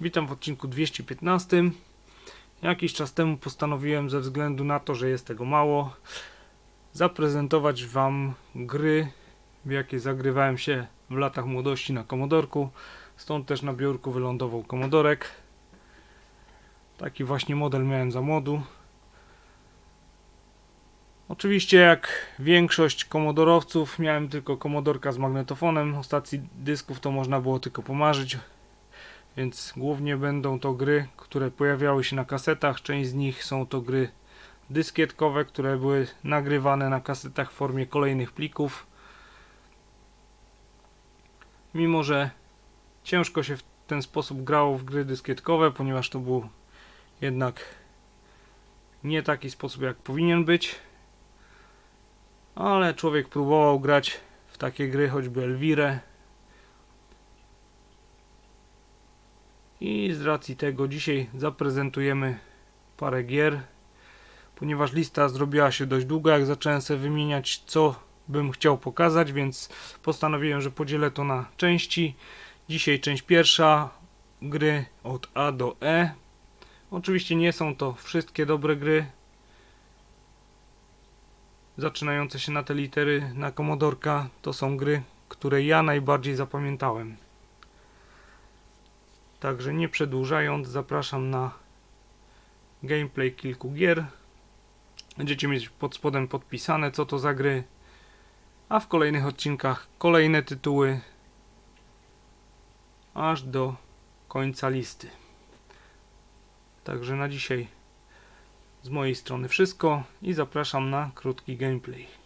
Witam w odcinku 215. Jakiś czas temu postanowiłem, ze względu na to, że jest tego mało, zaprezentować Wam gry, w jakie zagrywałem się w latach młodości na Komodorku. Stąd też na biurku wylądował Komodorek. Taki właśnie model miałem za młodu. Oczywiście jak większość komodorowców miałem tylko komodorka z magnetofonem. O stacji dysków to można było tylko pomarzyć. Więc głównie będą to gry, które pojawiały się na kasetach. Część z nich są to gry dyskietkowe, które były nagrywane na kasetach w formie kolejnych plików. Mimo, że ciężko się w ten sposób grało w gry dyskietkowe, ponieważ to był jednak nie taki sposób jak powinien być. Ale człowiek próbował grać w takie gry, choćby Elvirę. I z racji tego dzisiaj zaprezentujemy parę gier. Ponieważ lista zrobiła się dość długa, jak zacząłem sobie wymieniać co bym chciał pokazać, więc postanowiłem, że podzielę to na części. Dzisiaj część pierwsza, gry od A do E. Oczywiście nie są to wszystkie dobre gry, zaczynające się na te litery na Komodorka to są gry, które ja najbardziej zapamiętałem. Także nie przedłużając, zapraszam na gameplay kilku gier. Będziecie mieć pod spodem podpisane co to za gry, a w kolejnych odcinkach kolejne tytuły aż do końca listy. Także na dzisiaj z mojej strony wszystko i zapraszam na krótki gameplay.